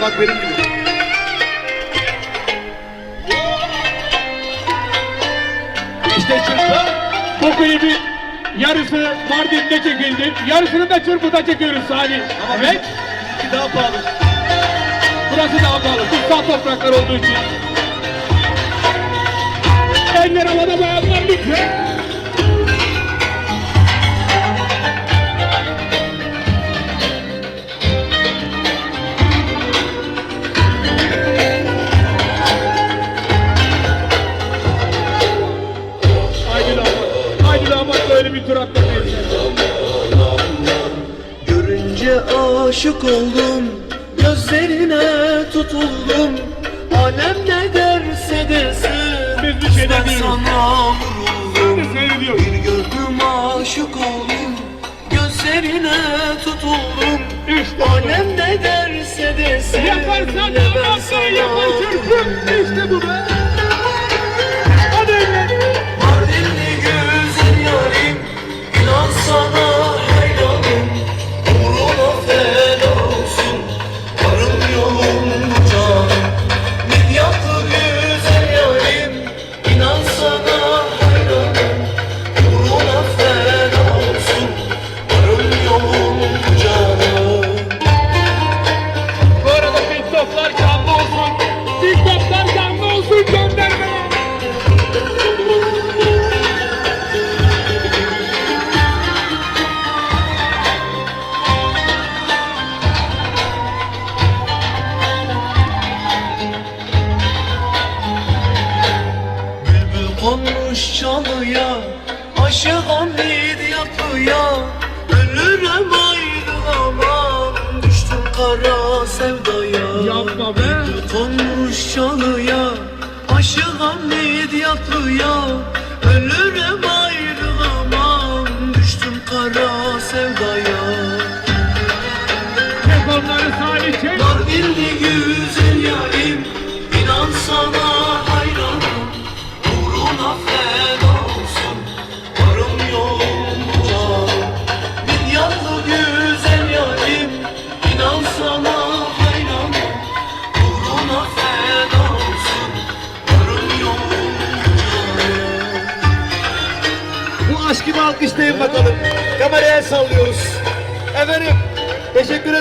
Gel bak benim gibi. İşte çırpı. Bu klibin yarısı Mardin'de çekildi. Yarısını da çırpıda çekiyoruz Salih. Evet. İki daha pahalı. Burası daha pahalı. Kutsal topraklar olduğu için. Eller havada bayanlar lütfen. Görünce aşık oldum Gözlerine tutuldum Alem ne derse desin şey Ben sana vuruldum. Bir gördüm aşık oldum Gözlerine tutuldum İşte Alem ne derse desin Yaparsan ne ben damat sana bey yapar çırpın. İşte bu be. Konmuş çalıya Aşığım midyatlıya Ölürüm ayrılamam Düştüm kara sevdaya Yapma be. Konmuş çalıya Aşığım midyatlıya Ölürüm ayrılamam Düştüm kara sevdaya Telefonları Salih çek. Mardinli güzel Bu aşkımı alkışlayın bakalım. Kameraya sallıyoruz. Efendim teşekkür ederim.